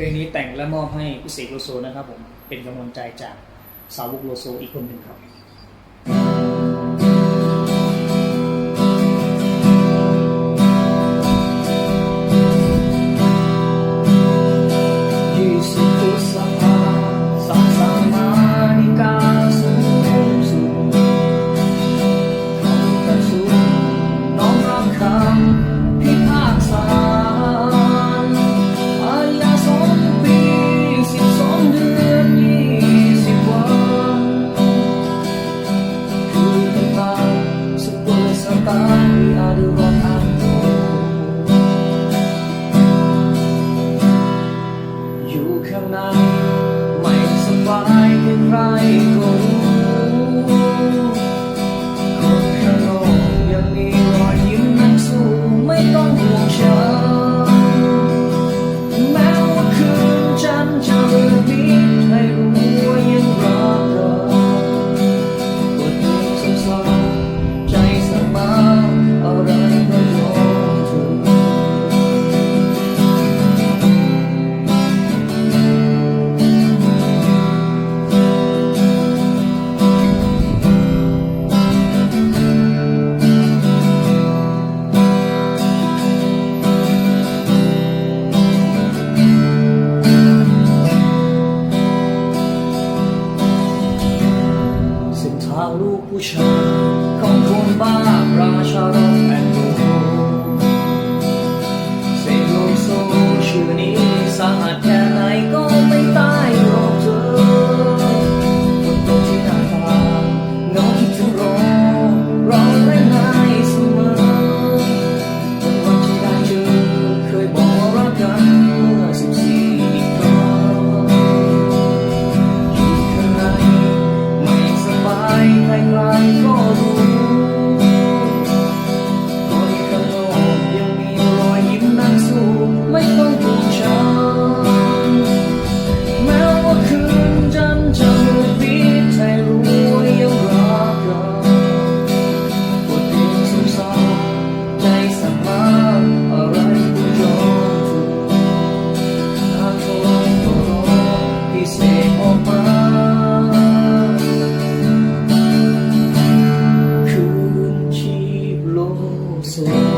ลงนี้แต่งและมอบให้พิเศษโลโซนะครับผมเป็นกำลังใจจากสาวกโลโซอีกคนหนึ่งครับ อยู่ข้างในไม่สบายที่ใครก็ ลูกผู้ชายของคุณบ้าราชารถแ slave.